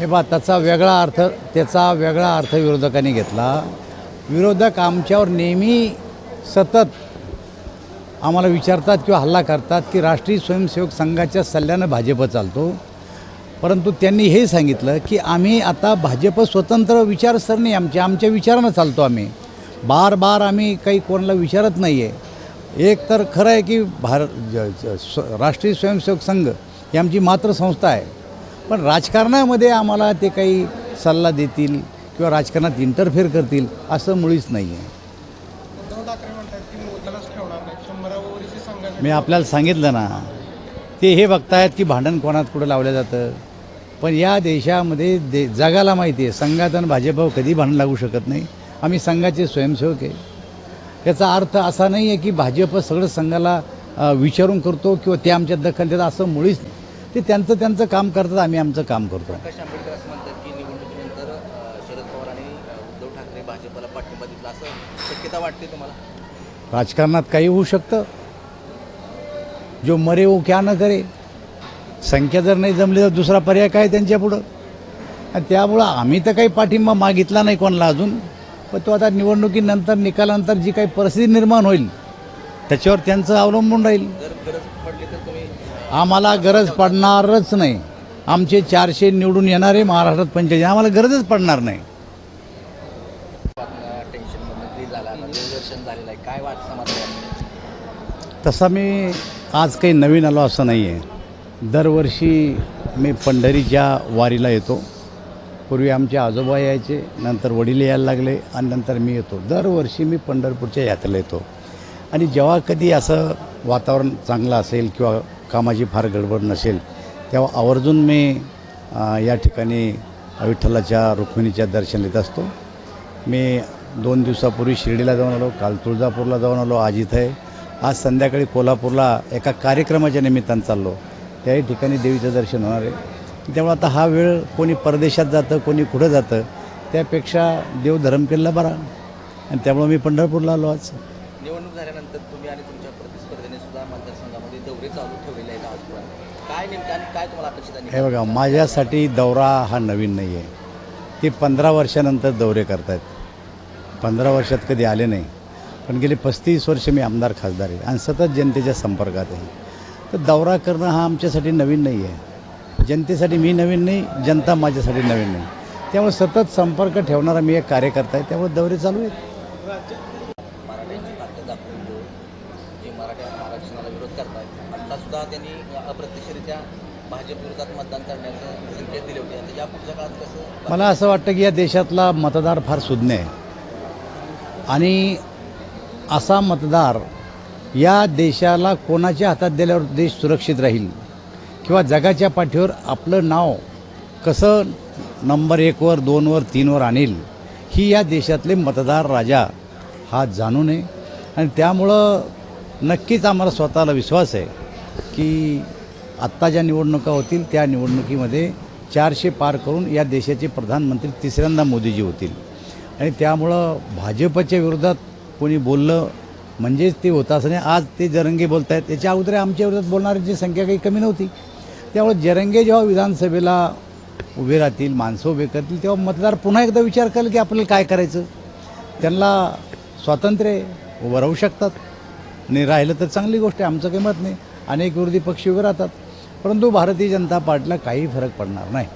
हे बा त्याचा वेगळा अर्थ त्याचा वेगळा अर्थ विरोधकांनी घेतला. विरोधक आमच्यावर नेहमी सतत आम्हाला विचारतात किंवा हल्ला करतात की राष्ट्रीय स्वयंसेवक संघाच्या सल्ल्यानं भाजप चालतो. परंतु त्यांनी हे सांगितलं की आम्ही आता भाजप स्वतंत्र विचारसरणी आमची आमच्या विचारानं चालतो आम्ही. बार बार आम्ही काही कोणाला विचारत नाही आहे एक तर खरं आहे की भार स्व- राष्ट्रीय स्वयंसेवक संघ ही आमची मातृसंस्था आहे. पण राजकारणामध्ये आम्हाला ते काही सल्ला देतील किंवा राजकारणात इंटरफेअर करतील असं मुळीच नाही आहे मी आपल्याला सांगितलं ना ते हे बघतायत की भांडण कोणात कुठं लावलं जातं. पण या देशामध्ये दे जगाला माहिती आहे संघात आणि भाजपावर कधी भांडण लागू शकत नाही. आम्ही संघाचे स्वयंसेवक आहे. याचा अर्थ असा नाही आहे की भाजप सगळं संघाला विचारून करतो किंवा ते आमच्यात दखल देतात असं मुळीच नाही. ते त्यांचं त्यांचं काम करतात आम्ही आमचं काम करतो. प्रकाश आंबेडकर असं म्हणतात की निवडणुकीनंतर अ, शरद पवार आणि अ, उद्धव ठाकरे भाजपला पाठिंबा दिला असं शक्यता वाटते तुम्हाला? राजकारणात काही होऊ शकतं. जो मरे वो क्या न करे. संख्या जर नाही जमली तर दुसरा पर्याय काय त्यांच्या पुढं? आणि त्यामुळं आम्ही तर काही पाठिंबा मागितला नाही कोणाला अजून. पण तो आता निवडणुकीनंतर निकालानंतर जी काही परिस्थिती निर्माण होईल त्याच्यावर त्यांचं अवलंबून राहील. जर गरज आम्हाला गरज पडणारच नाही. आमचे चारशे निवडून येणारे महाराष्ट्रात पंचायत आम्हाला गरजच पडणार नाही? तसा मी आज काही नवीन आलो असं नाही आहे दरवर्षी मी पंढरीच्या वारीला येतो. पूर्वी आमचे आजोबा यायचे नंतर वडील यायला लागले आणि नंतर मी येतो. दरवर्षी मी पंढरपूरच्या यात्रेला येतो. आणि जेव्हा कधी असं वातावरण चांगलं असेल किंवा कामाची फार गडबड नसेल. तेव्हा आवर्जून मी या ठिकाणी विठ्ठलाच्या रुक्मिणीच्या दर्शन येत असतो. मी दोन दिवसापूर्वी शिर्डीला जाऊन आलो काल तुळजापूरला जाऊन आलो आज इथं आहे. आज संध्याकाळी कोल्हापूरला एका कार्यक्रमाच्या निमित्तानं चाललो. त्याही ठिकाणी देवीचं दर्शन होणार आहे. त्यामुळे आता हा वेळ कोणी परदेशात जातं कोणी कुठं जातं त्यापेक्षा देव धर्म केला बरा. आणि त्यामुळं मी पंढरपूरला आलो आज. निवडणूक झाल्यानंतर तुम्ही आणि तुमच्या प्रतिस्पर्धीने सुद्धा मतदारसंघामध्ये दौरे चालू ठेवलेले आहेत आजपर्यंत. काय नेमकं आणि काय तुम्हाला अपेक्षित आहे? हे बघा माझ्यासाठी दौरा हा नवीन नाही आहे ते पंधरा वर्षानंतर दौरे करतायत. पंधरा वर्षात कधी आले नाही. पण गेले पस्तीस वर्ष मी आमदार खासदार आहे आणि सतत जनतेच्या संपर्कात आहे. तर दौरा करणं हा आमच्यासाठी नवीन नाही आहे जनतेसाठी मी नवीन नाही जनता माझ्यासाठी नवीन नाही. त्यामुळे सतत संपर्क ठेवणारा मी एक कार्यकर्ता आहे. त्यामुळे दौरे चालू आहेत. हिंदू जे मराठा आरक्षणाला विरोध करतायत आता सुद्धा त्यांनी अप्रत्यक्षरित्या भाजप विरोधात मतदान करण्याचे संकेत दिले होते. आता या पुढच्या काळात कसं मला असं वाटतं की या देशातला मतदार फार सुज्ञ आहे. आणि असा मतदार या देशाला कोणाच्या हातात दिल्यावर देश सुरक्षित राहील? किंवा जगाच्या पाठीवर आपलं नाव कसं नंबर एकवर दोनवर तीनवर आणेल? ही या देशातले मतदार राजा हा जाणू नये. आणि त्यामुळं नक्कीच आम्हाला स्वतःला विश्वास आहे की आत्ता ज्या निवडणुका होतील त्या निवडणुकीमध्ये चारशे पार करून या देशाचे प्रधानमंत्री तिसऱ्यांदा मोदीजी होतील. आणि त्यामुळं भाजपच्या विरोधात कोणी बोललं म्हणजेच ते होतं असं नाही. आज ते जरंगे बोलत आहेत त्याच्या अगोदर आमच्या विरोधात बोलणाऱ्यांची संख्या काही कमी नव्हती. त्यामुळे जरंगे जेव्हा विधानसभेला उभे राहतील माणसं उभे करतील तेव्हा मतदार पुन्हा एकदा विचार करेल की आपल्याला काय करायचं? त्यांना स्वातंत्र्य उभं राहू शकतात. आणि राहिलं तर चांगली गोष्ट आहे आमचं काही मत नाही. अनेक विरोधी पक्ष उभे राहतात. परंतु भारतीय जनता पार्टीला काही फरक पडणार नाही.